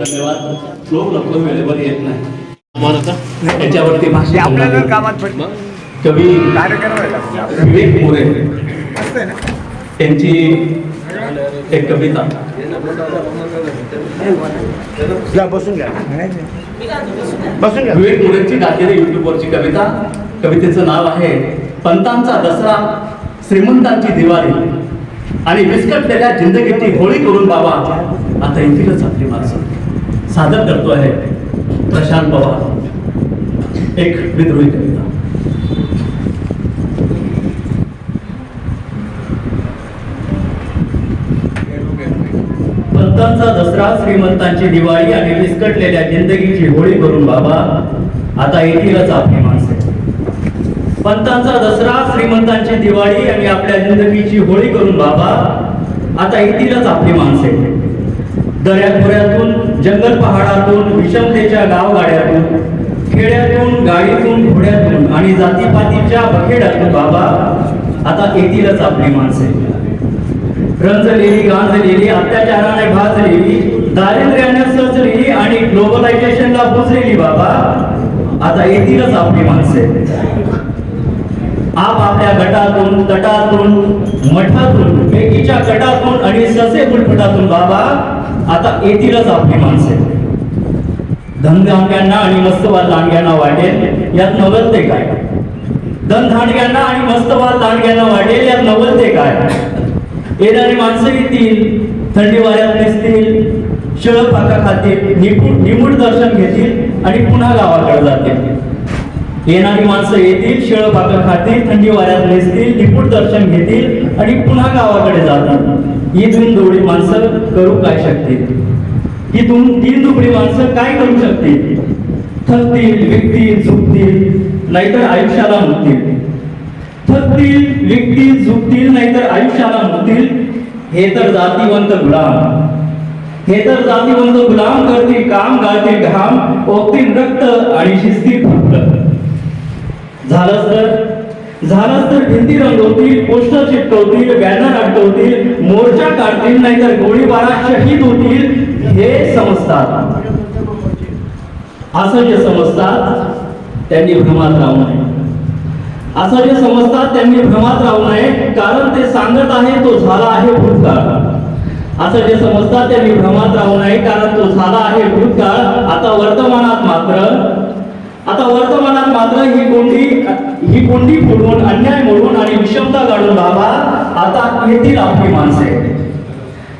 धन्यवाद. लोक लवकर वेळेवर येत नाही. याच्यावरती भाषण आपल्याला करणारे कामात पडलं कवी विवेक मोरे त्यांची एक कविता. बसून घ्या. बसून घ्या. विवेक मोरेंची गाजलेली युट्यूबवरची कविता. कवितेचं नाव आहे पंतांचा दसरा श्रीमंतांची दिवाळी. आणि विस्कटलेल्या जिंदगीची होळी करून बाबा आता येथीलच आपली माणसं. सादर करतो आहे प्रशांत पवार. एक विद्रोही कविता. भक्तांचा दसरा श्रीमंतांची दिवाळी आणि विस्कटलेल्या जिंदगीची होळी करून बाबा आता येथीलच आपली माणसे. पंतांचा दसरा श्रीमंतांची दिवाळी आणि आपल्या जिंदगीची होळी करून बाबा आता येथीलच आपली माणसे. दऱ्याखोऱ्यातून जंगल पहाडातून विषमतेच्या गावगाड्यातून खेड्यातून गाडीतून घोड्यातून आणि जातीपातीच्या बखेड्यातून बाबा आता येथीलच आपली माणसे. रंजलेली गांजलेली अत्याचाराने भाजलेली दारिद्र्याने सजलेली आणि ग्लोबलायझेशनला बुजलेली बाबा आता येतीलच आपली माणसे. आप आपल्या गटातून तटातून मठातून बेकीच्या गटातून आणि ससे फुटफुटातून बाबा आता येतीलच आपली माणसे. धनधांड्यांना आणि मस्तवाद दांडग्यांना वाटेल. यात नवलते काय? धनधांडग्यांना आणि मस्तवाद दांडग्यांना वाटेल यात नवलते काय? येणारी माणसं येतील थंडी वाऱ्यात दिसतील शिळ पाका खातील निपुण निमूट दर्शन घेतील आणि पुन्हा गावाकडे जातील. येणारी माणसं येतील शिळ पाका खातील थंडी वाऱ्यात दिसतील निपुण दर्शन घेतील आणि पुन्हा गावाकडे जातात. ही दोन दोडी माणसं करू काय शकतील? ही दोन तीन दुबळी माणसं काय करू शकतील? थकतील विकतील झुकतील नाहीतर आयुष्याला मुकतील. थकतील विकतील झुकतील नाहीतर आयुष्याला मुकतील. हे तर जातीवंत गुलाम. हे तर जातीवंत गुलाम करतील काम गाळतील घाम ओकतील रक्त आणि शिस्तील फक्त झालंच तर. झालंच तर भिंती रंगवतील पोस्टर चिटकवतील बॅनर अडकवतील मोर्चा काढतील नाहीतर गोळीबारात शहीद होतील हे समजतात. असं जे समजतात त्यांनी भ्रमात राहू नये. असं जे समजतात त्यांनी भ्रमात राहू नये कारण ते सांगत आहे तो झाला आहे भूतकाळ. असं जे समजतात त्यांनी भ्रमात राहू नये कारण तो झाला आहे भूतकाळ. आता वर्तमानात मात्र आता वर्तमानात मात्र ही कोंडी ही कोंडी फोडून अन्याय मोडून आणि विषमता काढून बाबा आता येतील आपली माणसे.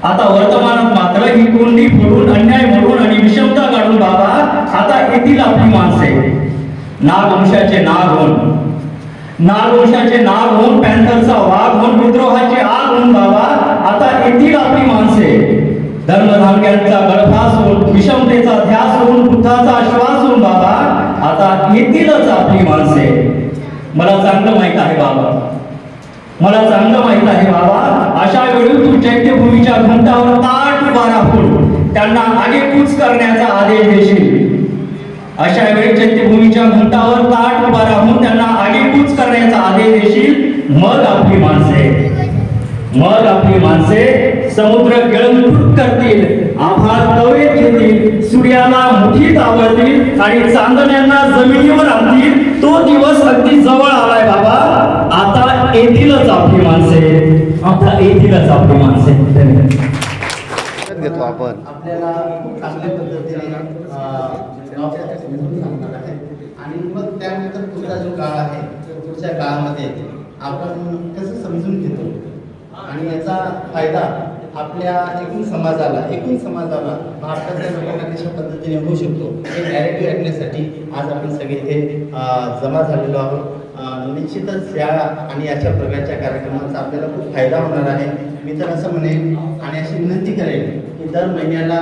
आता वर्तमानात मात्र ही कोंडी फोडून अन्याय म्हणून आणि विषमता काढून बाबा आता येतील आपली माणसे. नागवंशाचे नाग होऊन. नागवंशाचे नाग होऊन पॅन्थरचा वाघ होऊन विद्रोहाचे आग होऊन बाबा आता येतील आपली माणसे. धर्मधांग्यांचा गळफास होऊन विषमतेचा ध्यास होऊन बुद्धाचा श्वास होऊन बाबा आता येतीलच आपली माणसे. मला चांगलं माहीत आहे बाबा. मला चांगलं माहीत आहे बाबा अशा वेळी तू चैत्यभूमीच्या घंटावर ताट बारा होऊन त्यांना आगेकूच करण्याचा आदेश देशील. अशा वेळी चैत्यभूमीच्या घंटावर ताट बारा होऊन त्यांना आगेकूच करण्याचा आदेश देशील. मग आपली माणसे मग आपली माणसे समुद्र गिळंकृत करतील आभाळ कवेत घेतील सूर्याला मुठीत आवडतील आणि चांदण्यांना जमिनीवर आणतील. तो दिवस अगदी जवळ आलाय बाबा. आता येतीलच आपली माणसे. आता येतीलच आपली माणसे. घेतो आपण. आपल्याला खूप चांगल्या पद्धतीने सांगणार आहे. आणि मग त्यानंतर पुढचा जो काळ आहे पुढच्या काळामध्ये आपण कसं समजून घेतो? आणि याचा फायदा आपल्या एकूण समाजाला एकूण समाजाला भारताच्या लोकांना कशा पद्धतीने होऊ शकतो. हे नॅरेटिव्ह ऐकण्यासाठी आज आपण सगळे इथे जमा झालेलो आहोत. निश्चितच या आणि अशा प्रकारच्या कार्यक्रमाचा आपल्याला खूप फायदा होणार आहे. मी तर असं म्हणेन आणि अशी विनंती करेन की दर महिन्याला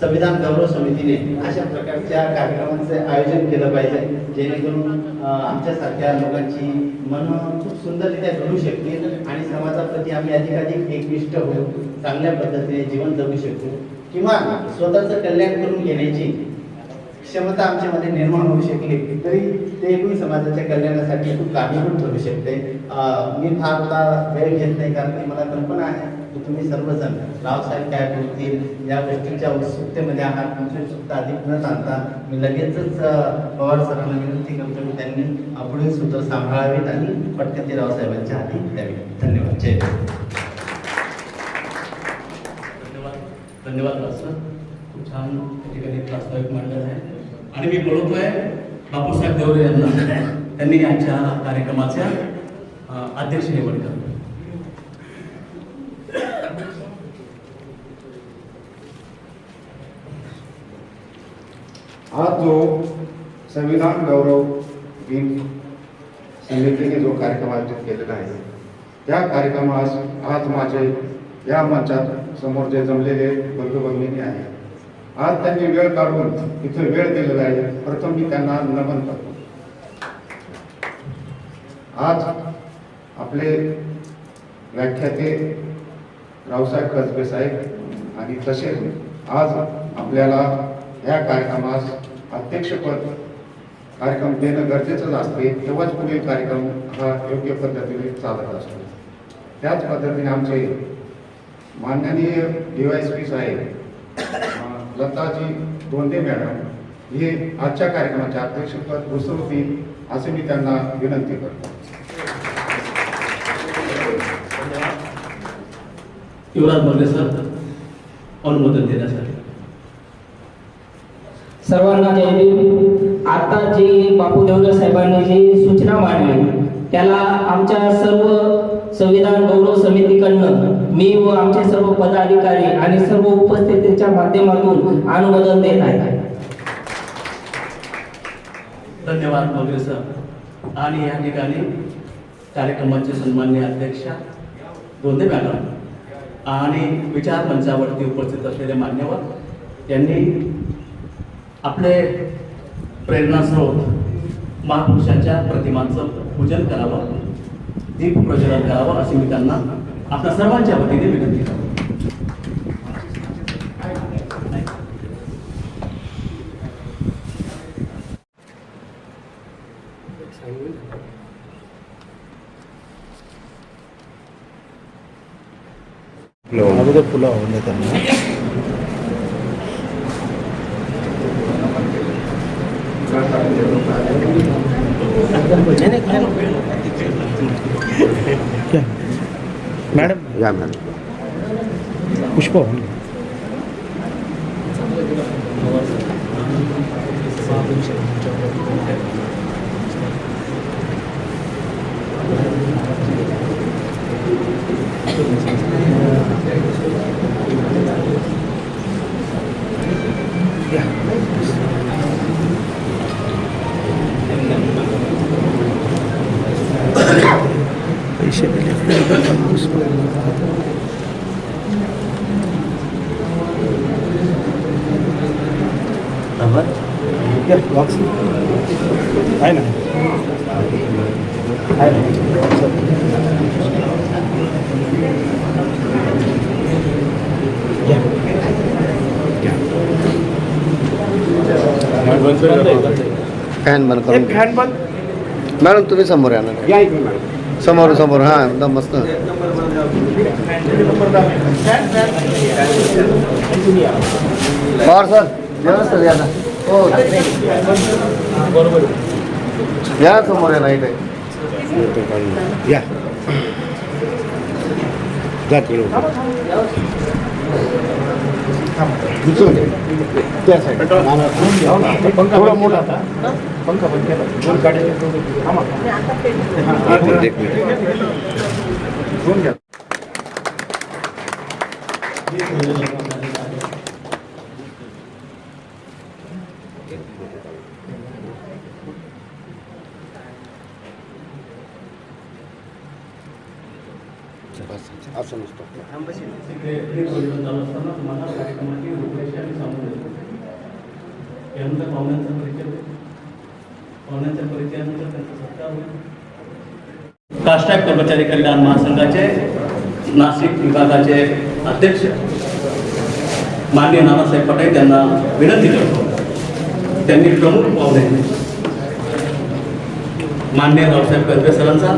संविधान गौरव समितीने अशा प्रकारच्या कार्यक्रमांचं आयोजन केलं पाहिजे जेणेकरून आमच्यासारख्या लोकांची मन खूप सुंदररित्या घडू शकतील आणि समाजाप्रती आम्ही अधिकाधिक एकनिष्ठ होऊ चांगल्या पद्धतीने जीवन जगू शकतो किंवा स्वतःचं कल्याण करून घेण्याची क्षमता आमच्यामध्ये निर्माण होऊ शकली तरी ते एकूण समाजाच्या कल्याणासाठी खूप कारणीभूत ठरू शकते. मी फार वेळ घेत नाही कारण की मला कल्पना आहे. की तुम्ही सर्वजण रावसाहेब काय बोलतील या गोष्टीच्या उत्सुकतेमध्ये आहात तुमची उत्सुकता अधिक न सांगता मी लगेचच पवार सरांना विनंती करतो की त्यांनी आपली सूत्र सांभाळावीत आणि पटकन ते रावसाहेबांच्या हाती द्यावी. धन्यवाद. जय धन्यवाद. धन्यवाद सर खूप छान त्या ठिकाणी प्रास्ताविक मांडलं आहे. आणि मी बोलवतोय बापूसाहेब देवरे यांना. त्यांनी आजच्या कार्यक्रमाच्या अध्यक्ष निवड करा आज जो संविधान गौरव दिन समितीने जो कार्यक्रम आयोजित केलेला आहे त्या कार्यक्रमास आज माझे या मंचात समोर जे जमलेले बंधू भगिनी आहे आज त्यांनी वेळ काढून इथे वेळ दिलेला आहे. प्रथम मी त्यांना नमन करतो. आज आपले व्याख्याते रावसाहेब कसबे साहेब आणि तसेच आज आपल्याला या कार्यक्रमास अध्यक्षपद कार्यक्रम देणं गरजेचंच असते तेव्हाच पुढील कार्यक्रम हा योग्य पद्धतीने चालत असतो. त्याच पद्धतीने आमचे माननीय डीवायस पी साहेब लताजी दोंडे मॅडम हे आजच्या कार्यक्रमाचे अध्यक्षपद उसळतील असे मी त्यांना विनंती करतो. युवराज मोरे सर अनुमोदन देण्यासाठी. सर्वांना जय आता जे बापू देवरे साहेबांनी जी सूचना मांडली त्याला आमच्या सर्व संविधान गौरव समितीकडनं मी व आमचे सर्व पदाधिकारी आणि सर्व उपस्थितीच्या माध्यमातून अनुमोदन देत आहे. धन्यवाद मोगरे सर. आणि या ठिकाणी कार्यक्रमाचे सन्मान्य अध्यक्षा गोंदे मॅडम आणि विचार मंचावरती उपस्थित असलेले मान्यवर यांनी आपले प्रेरणास्रोत महापुरुषांच्या प्रतिमांचं पूजन करावं दीप प्रज्वलन करावं अशी मी त्यांना आपल्या सर्वांच्या वतीने विनंती करतो. फुलं आवडले त्यांना. मॅडम। या मॅडम। पुष्प। पैसे आहे ना आहे फॅन बंद करून फॅन बंद मॅडम तुम्ही समोर या ना या इकडे मॅडम समोर समोर. हा एकदम मस्त. पवार सर. व्यवस्थित या ना. हो. या समोर या इथे. या. जा त्या साईड थोडा मोठा पंखा बंद केला. दोन गाड्या दोन घ्या असं नसतं तिथे एक वर्ष चालू असताना तुम्हाला कार्यक्रमाची रूपरेषा मी सांगून देतो यानंतर पाहुण्यांचा परिचय होईल पाहुण्यांच्या परिचयानंतर त्यांचा सत्कार काष्टाय कर्मचारी कल्याण महासंघाचे नाशिक विभागाचे अध्यक्ष. माननीय नानासाहेब पटेल यांना विनंती करतो. त्यांनी प्रमुख पाहुणे माननीय रावसाहेब कर्वे सरांचा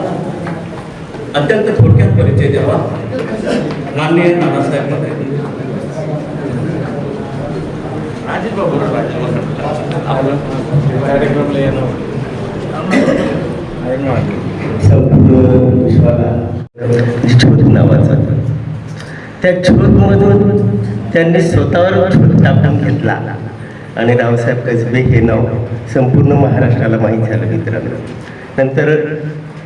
अत्यंत थोडक्यात परिचय द्यावा. माननीय नानासाहेब पटेल. संपूर्ण विश्वाला शोध नावाचा. त्या शोधमधून त्यांनी स्वतःवर शोध टाकून घेतला. आणि रावसाहेब कसबे हे नाव संपूर्ण महाराष्ट्राला माहीत झालं मित्रांनो. नंतर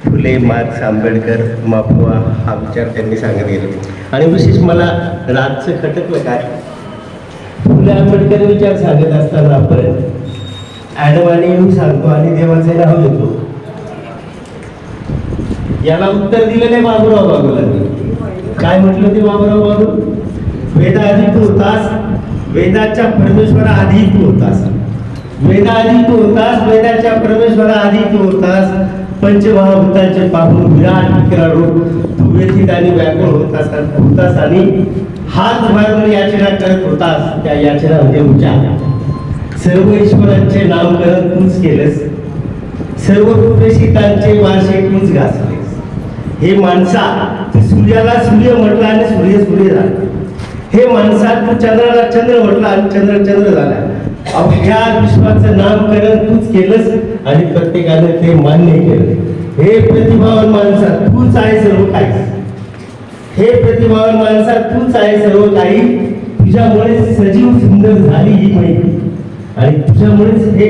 फुले मार्क्स आंबेडकर माफुआ हा विचार त्यांनी सांगत गेले आणि विशेष मला रातचं खटकलं काय फुले आंबेडकर विचार सांगत असताना आपण ॲडम येऊन सांगतो आणि देवाचे नाव घेतो. याला उत्तर दिलेले बाबूराव बाबूला काय म्हटलं ते बाबूराव बागू वेदा तू होतास वेदाच्या परमेश्वरा आधी तू होतास. वेदाआधी तू होतास वेदाच्या परमेश्वरा आधी तू होतास. पंचमहाभूतांचे पाहून विराट विक्रा रूप तू व्यथित आणि व्याकुळ होतास होतास आणि हात मारून याचना करत होतास. त्या याचना म्हणजे उच्चार सर्व ईश्वरांचे नामकरण तूच केलंस. सर्व प्रेषितांचे वारसे तूच घासले. हे माणसा सूर्याला सूर्य म्हटलं आणि सूर्य सूर्य झाला. हे माणसा तू चंद्राला चंद्र म्हटला आणि चंद्र चंद्र झाला. अवघ्या विश्वाचं नामकरण तूच केलंस आणि प्रत्येकाने ते मान्य केलं. हे प्रतिभावान माणसा तूच आहे सर्व काही हे प्रतिभावान माणसा तूच आहे सर्व काही तुझ्यामुळे सजीव सुंदर झाली ही माहिती. आणि तुझ्यामुळेच हे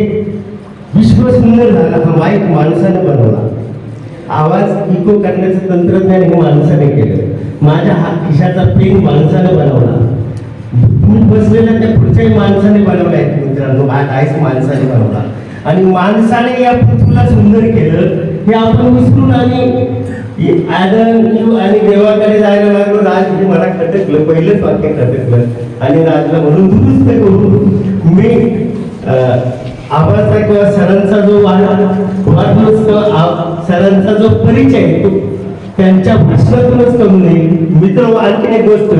विश्व सुंदर झाला हा माईक माणसाने बनवला. आवाज इको करण्याचं तंत्रज्ञान हे माणसाने केलं. माझ्या हा खिशाचा पेन माणसाने बनवला. बसलेल्या त्या पुढच्याही माणसाने बनवल्या आहेत मित्रांनो. हा माणसाने बनवला. आणि माणसाने या पृथ्वीला सुंदर केलं हे आपण विसरून आणि आणि देवाकडे जायला लागलो. राज हे मला खटकलं पहिलंच वाक्य खटकलं. आणि राजला म्हणून दुरुस्त करून मी अं, आबाचा किंवा सरांचा जो वाढ वाढदिवस सरांचा जो परिचय तो त्यांच्या भाषणातूनच करून येईल मित्र आणखीन एक गोष्ट.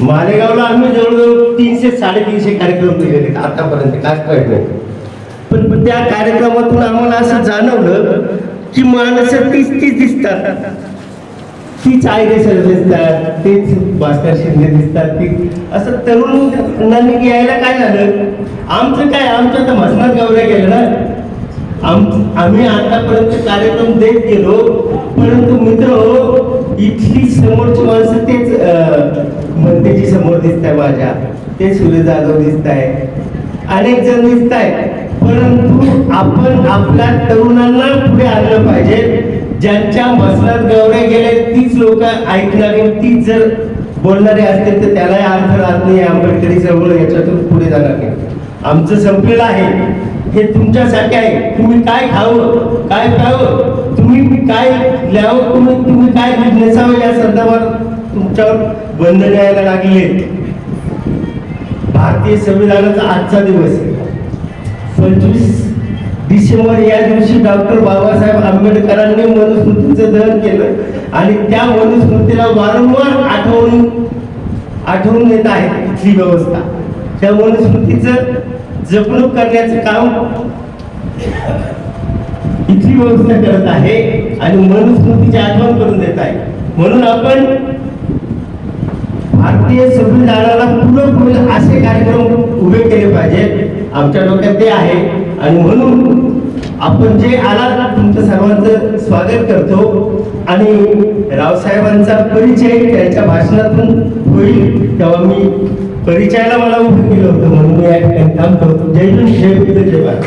मालेगावला आम्ही जवळजवळ तीनशे साडेतीनशे कार्यक्रम केलेले आतापर्यंत काय कळत पण पण त्या कार्यक्रमातून आम्हाला असं जाणवलं की माणसं तीच तीच दिसतात. तीच आयरे सर दिसतात तेच भास्कर शिंदे दिसतात. ती असं तरुणांनी यायला काय झालं? आमचं काय? आमचं तर मसनात गौरव गेलं ना. आम आम्ही आतापर्यंत कार्यक्रम देत गेलो परंतु मित्र हो इथली समोरची माणसं तेच मनतेची समोर दिसत आहे माझ्या. ते सुरे जाधव दिसत आहे अनेक जण दिसत आहे परंतु आपण आपल्या तरुणांना पुढे आणलं पाहिजे. ज्यांच्या मसनात गवरे गेले तीच लोक ऐकणारी तीच जर बोलणारे असतील तर त्यालाही अर्थ राहत नाही. आंबेडकरी चळवळ याच्यातून पुढे जाणार नाही. आमचं संपलेलं आहे. हे तुमच्यासाठी आहे. तुम्ही काय खावं? काय प्यावं? तुम्ही काय लिहावं तुम्ही तुम्ही काय नेसावं? या संदर्भात तुमच्यावर बंधन यायला लागले. भारतीय संविधानाचा आजचा दिवस आहे. पंचवीस डिसेंबर या दिवशी डॉक्टर बाबासाहेब आंबेडकरांनी मनुस्मृतीचं दहन केलं. आणि त्या मनुस्मृतीला वारंवार आठवून आठवून येत आहे इथली व्यवस्था. त्या मनुस्मृतीचं जपणूक करण्याचं काम इथली व्यवस्था करत आहे आणि मनुस्मृतीची आठवण करून देत आहे. म्हणून आपण भारतीय संविधानाला पूरक होईल असे कार्यक्रम उभे केले पाहिजेत. आमच्या डोक्यात ते आहे. आणि म्हणून आपण जे आला तुमचं सर्वांचं स्वागत करतो. आणि रावसाहेबांचा परिचय त्यांच्या भाषणातून होईल तेव्हा मी परिचयाला मला उभं केलं होतं म्हणून मी या ठिकाणी थांबतो. जय हिंद जय बुद्ध जय भारत.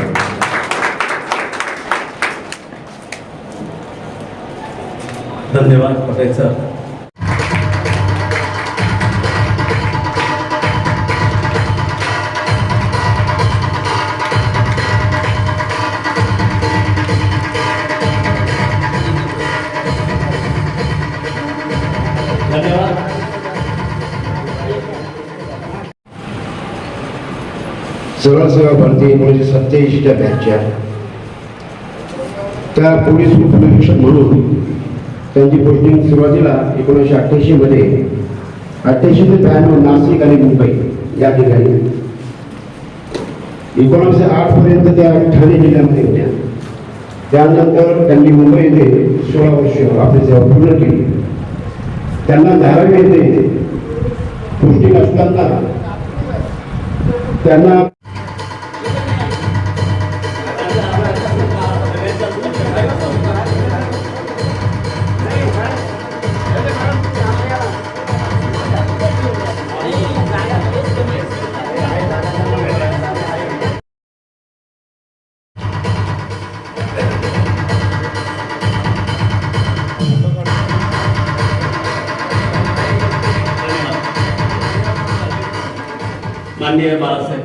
धन्यवाद पटेल सर सेवा भरती एकोणीसशे सत्याऐंशीच्या बॅचच्या त्या पोलीस उपनिरीक्षक म्हणून त्यांची पोस्टिंग सुरुवातीला एकोणीसशे अठ्ठ्याऐंशीमध्ये अठ्ठ्याऐंशी ते ब्याण्णव नाशिक आणि मुंबई या ठिकाणी. एकोणीसशे आठपर्यंत त्या ठाणे जिल्ह्यामध्ये होत्या. त्यानंतर त्यांनी मुंबई येथे सोळा वर्ष आपली सेवा पूर्ण केली. त्यांना धारावी येथे पोस्टिंग असताना त्यांना माननीय बाळासाहेब